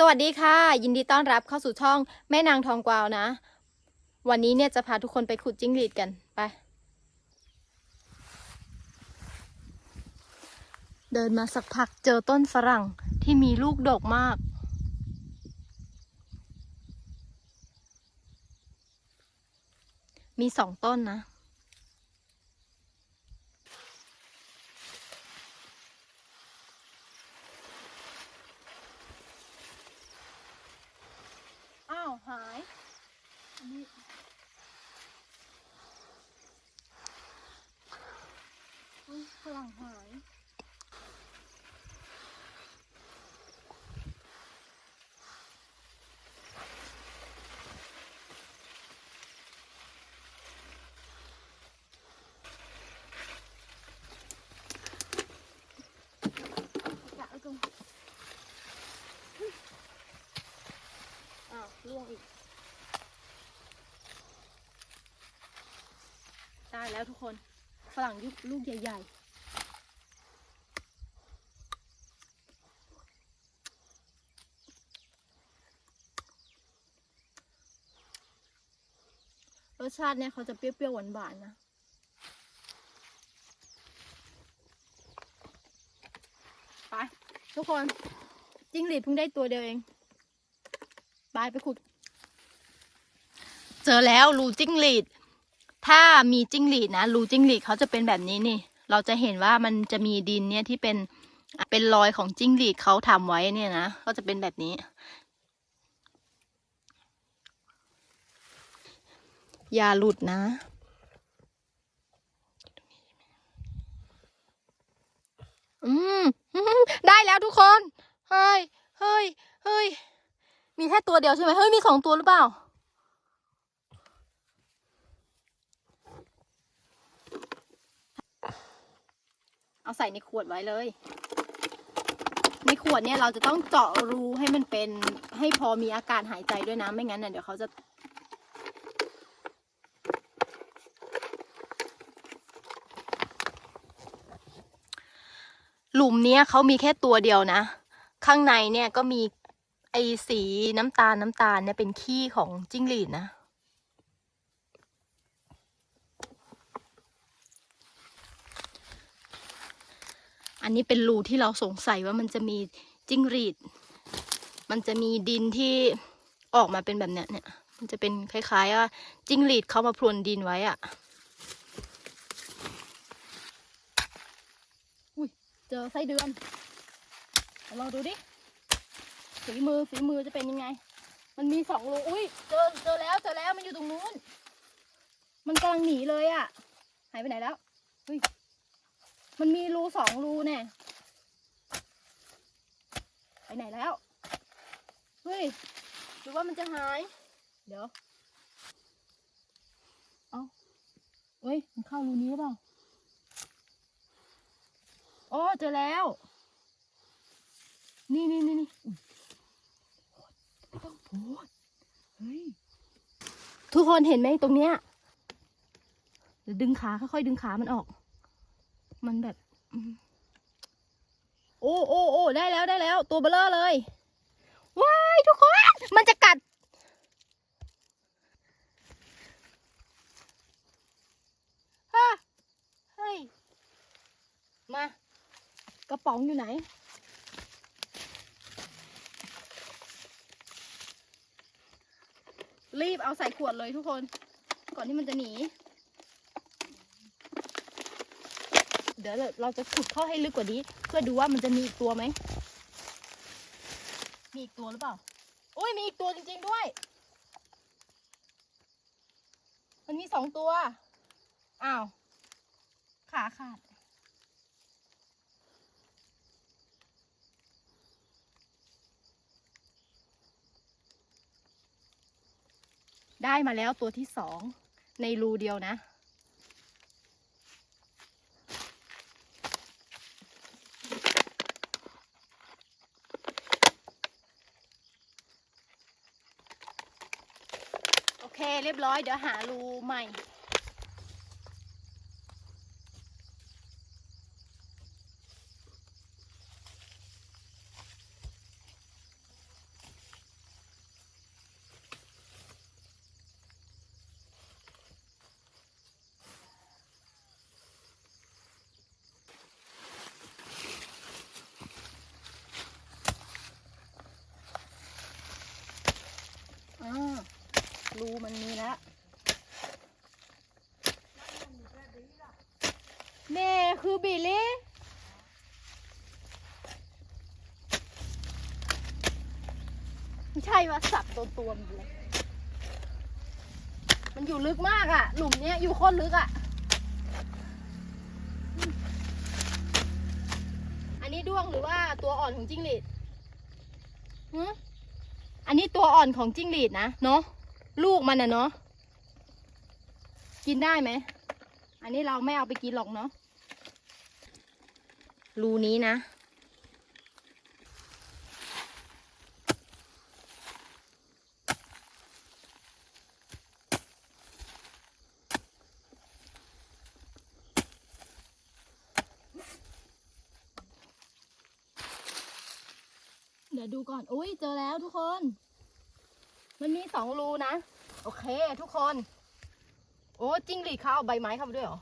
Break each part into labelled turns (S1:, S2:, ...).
S1: สวัสดีค่ะ ยินดีต้อนรับเข้าสู่ช่องแม่นางทองกวาวนะ วันนี้เนี่ยจะพาทุกคนไปขุดจิ้งหรีดกันไป เดินมาสักพักเจอต้นฝรั่งที่มีลูกดกมาก มีสองต้นนะ อ้าว หายอันนี้อุ๊ยฝรั่งหาย จะเอาตรงอ้าวล่วงอีก ได้ แล้วทุกคนฝรั่งยุกลูกใหญ่ ๆรสชาติเนี่ยเขาจะเปรี้ยวๆหวานๆนะ ไป ทุกคนจิ้งหรีดเพิ่งได้ตัวเดียวเอง ไปไปขุด เจอแล้วรูจิ้งหรีด ถ้ามีจิ้งหรีดนะรูจิ้งหรีดเขาจะเป็นแบบนี้นี่ เราจะเห็นว่ามันจะมีดินเนี่ยที่เป็นเป็นรอยของจิ้งหรีดเขาทำไว้เนี่ยนะก็จะเป็นแบบนี้ อย่าหลุดนะอืมได้แล้วทุกคน เฮ้ย เฮ้ย เฮ้ย มีแค่ตัวเดียวใช่ไหมเฮ้ย มีสองตัวหรือเปล่า เอาใส่ในขวดไว้เลย ในขวดเนี่ยเราจะต้องเจาะรูให้มันเป็นให้พอมีอากาศหายใจด้วยนะไม่งั้นเนี่ยเดี๋ยวเขาจะหลุมเนี้ยเขามีแค่ตัวเดียวนะ ข้างในเนี่ยก็มีไอสีน้ำตาลน้ำตาลเนี่ยเป็นขี้ของจิ้งหรีดนะ อันนี้เป็นรูที่เราสงสัยว่ามันจะมีจิ้งหรีด มันจะมีดินที่ออกมาเป็นแบบเนี้ยเนี่ย มันจะเป็นคล้ายๆว่าจิ้งหรีดเขามาพรวนดินไว้อะอุ้ยเจอไส้เดือนลองดูดิฝีมือฝีมือจะเป็นยังไง มันมีสองรูอุ้ยเจอเจอแล้วเจอแล้วมันอยู่ตรงนู้น มันกำลังหนีเลยอะหายไปไหนแล้วเฮ้ย มันมีรูสองรูแน่ไปไหนแล้ว เฮ้ยหรือว่ามันจะหาย เดี๋ยว เอาเฮ้ย มันเข้ารูนี้หรือเปล่าโอ้เจอแล้ว นี่นี่นี่นี่ต้องพูดเฮ้ย ทุกคนเห็นไหมตรงเนี้ยเดี๋ยวดึงขาค่อยๆดึงขามันออก มันแบบอืมโอ้โอ้โอ้ได้แล้วได้แล้ว ตัวเบลอเลย ว้ายทุกคน มันจะกัด ฮะ เฮ้ย มา กระป๋องอยู่ไหนรีบเอาใส่ขวดเลยทุกคน ก่อนที่มันจะหนี เดี๋ยวเราจะขุดเข้าให้ลึกกว่านี้ เพื่อดูว่ามันจะมีอีกตัวไหม มีอีกตัวหรือเปล่าโอ้ยมีอีกตัวจริง ๆด้วย มันมีสองตัว อ้าว ขาขาด ได้มาแล้วตัวที่สองในรูเดียวนะ เรียบร้อยเดี๋ยวหารูใหม่ รูมันมีแล้วเน่คือบิลลี่ไม่ใช่ว่าสับตัวตัวมันเลย มันอยู่ลึกมากอะหลุมเนี้ยอยู่โคตรลึกอะอันนี้ด้วงหรือว่าตัวอ่อนของจิ้งหรีดอันนี้ตัวอ่อนของจิ้งหรีดนะเนาะ ลูกมันนะเนาะ กินได้ไหม อันนี้เราไม่เอาไปกินหรอกเนาะ รูนี้นะ เดี๋ยวดูก่อน อุ้ยเจอแล้วทุกคน มันมีสองรูนะ โอเค ทุกคน โอ้จิ้งหรีดเขาเอาใบไม้เข้าไปด้วยเหรอ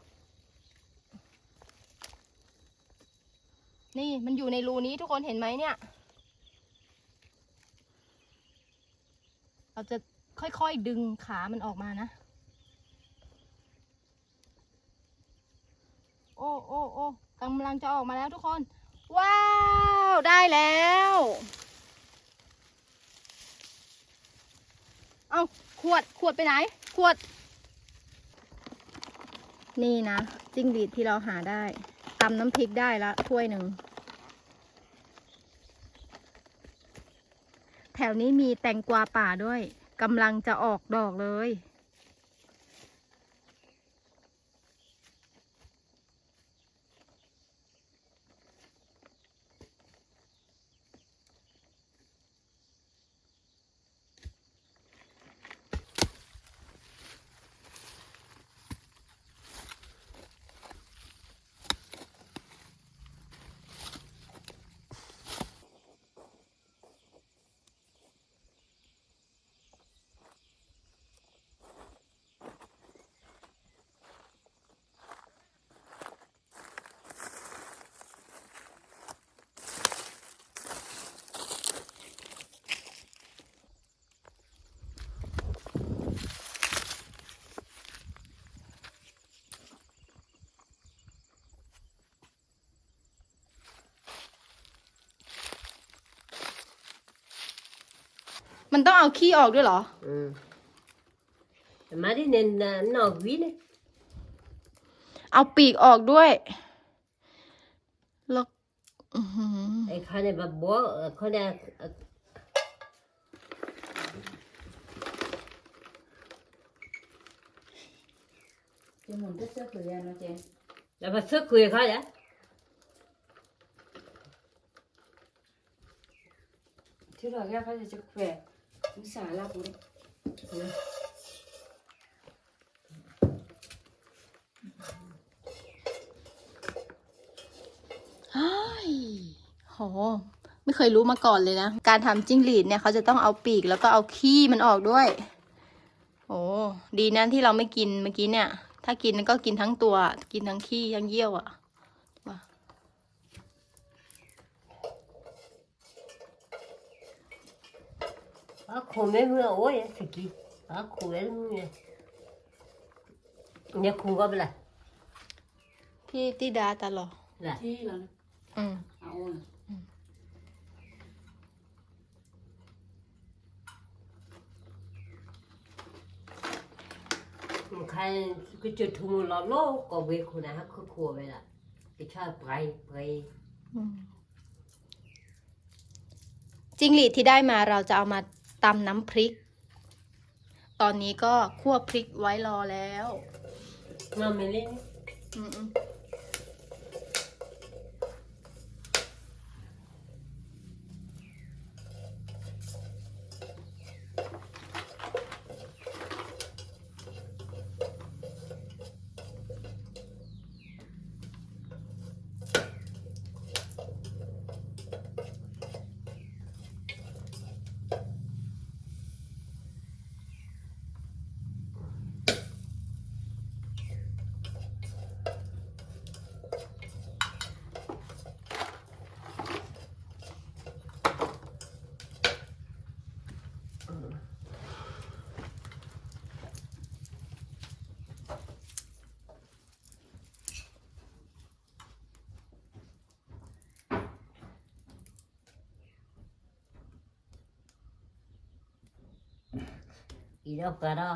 S1: นี่มันอยู่ในรูนี้ทุกคนเห็นไหมเนี่ย เราจะค่อยๆดึงขามันออกมานะ โอ้โอ้โอ้กำลังจะออกมาแล้วทุกคน ว้าว ได้แล้ว เอาขวดขวดไปไหน ขวด นี่นะจิ้งหรีดที่เราหาได้ตำน้ำพริกได้ละถ้วยหนึ่ง แถวนี้มีแตงกวาป่าด้วยกำลังจะออกดอกเลย มันต้องเอาขี้ออกด้วยเหรอ
S2: Mm. Det er i den der nagvile.
S1: เอาปีกออกด้วย แล้วอื้อหือ
S2: Jeg kan jeg bare bo... Kan jeg... Chứ
S3: mình thích sức thời gian nó chè Jeg
S2: bare så kunne jeg kan det.
S3: ที่เราแค่เขาจะจะ
S1: แข
S3: วะ มีสาลาบุญ
S1: โหไม่เคยรู้มาก่อนเลยนะ การทำจิ้งหรีดเนี่ยเขาจะต้องเอาปีกแล้วก็เอาขี้มันออกด้วยโอ้ดีนะที่เราไม่กินเมื่อกี้เนี่ย ถ้ากินก็กินทั้งตัว กินทั้งขี้ทั้งเยี่ยวอะ่ะ
S2: komemura o ya siki. A komemura. Ne kunga bla.
S1: พี่ติดาตลอด
S2: La.
S3: ที่เรา
S1: อืม
S3: เอา
S2: น่ะ Kan kuchu tumu la lo ko be kuna ha ko ko be la. Icha brai brai.
S1: อืมจิงหรีดที่ได้มาเราจะเอามา ตำน้ำพริก ตอนนี้ก็คั่วพริกไว้รอแล้ว
S2: Nå, men lige.
S1: อื มอืม
S2: อีดอกกระดอ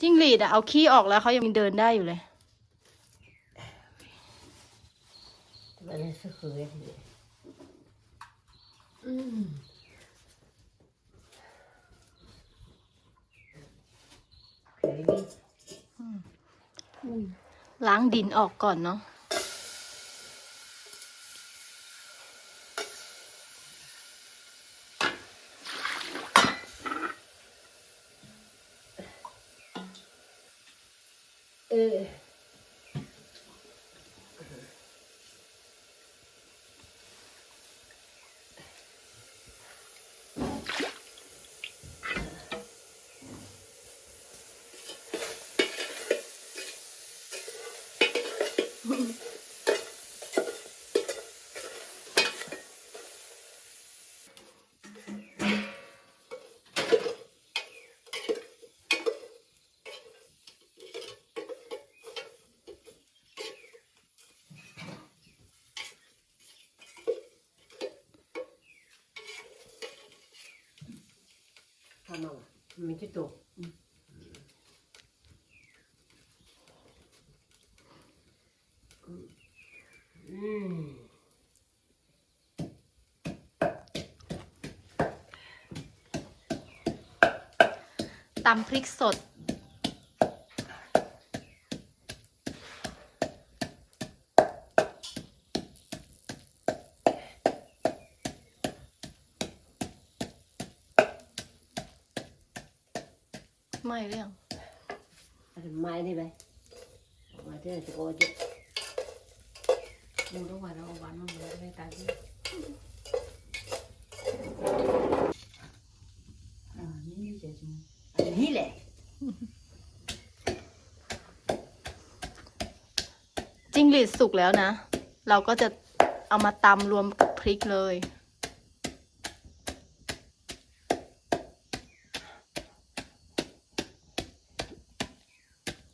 S1: จิ้งหรีดอะเอาขี้ออกแล้วเขายังเดินได้อยู่เลย
S2: มันสักคืนเลยอืมเฮ้ย
S1: ล้างดินออกก่อนเนาะ
S2: ทำเอาไม่ใช่ตัวอืม
S1: ตำพริกสด ไม่เรื่อง
S2: mai đi bay mai thế là cô chứ
S3: ดูแล้วว่าเราเอาหวานมาเลยไม่ตายที่อ่านี่นี่เจ๋ง
S2: anh hí lệ
S1: จิ้งหรีดสุกแล้วนะ เราก็จะเอามาตำรวมกับพริกเลย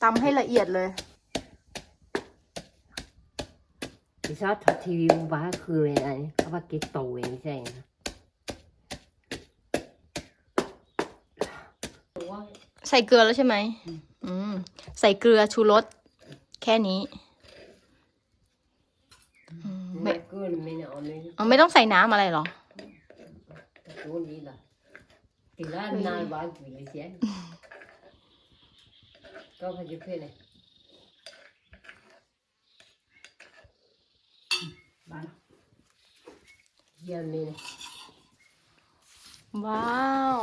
S1: ตำให้ละเอียดเลย
S2: thì sao thật thì bà khơi về này các bác cái tàu về như thế này
S3: ตัวว่า
S1: ใส่เกลือแล้วใช่ไหมอืม ใส่เกลือชูรสแค่นี้อืมไม่
S2: mẹ cứ mẹ nào mẹ
S1: เอาไม่ต้องใส่น้ำอะไรหรอ
S2: chỗ đi là thì là nay bà quỷ lấy chén có phải chụp phê này
S3: ห วาน
S2: giờ này này
S1: ว้าว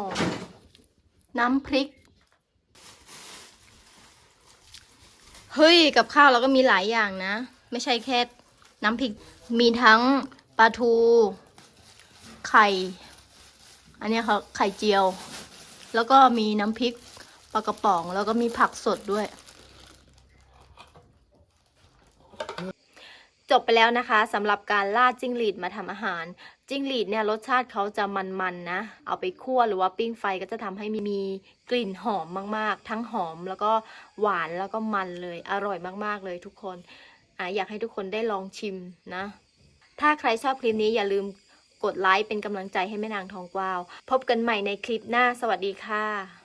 S1: น้ำพริก เฮ้ย กับข้าวเราก็มีหลายอย่างนะ ไม่ใช่แค่น้ำพริก มีทั้งปลาทู ไข่ อันนี้เขาไข่เจียว แล้วก็มีน้ำพริกปลากระป๋อง แล้วก็มีผักสดด้วย จบไปแล้วนะคะสำหรับการล่าจิ้งหรีดมาทำอาหาร จิ้งหรีดเนี่ยรสชาติเขาจะมันๆนะ เอาไปคั่วหรือว่าปิ้งไฟก็จะทำให้มีมีกลิ่นหอมมากๆ ทั้งหอมแล้วก็หวานแล้วก็มันเลยอร่อยมากๆเลยทุกคนอะอยากให้ทุกคนได้ลองชิมนะ ถ้าใครชอบคลิปนี้อย่าลืมกดไลค์เป็นกำลังใจให้แม่นางทองกวาว พบกันใหม่ในคลิปหน้าสวัสดีค่ะ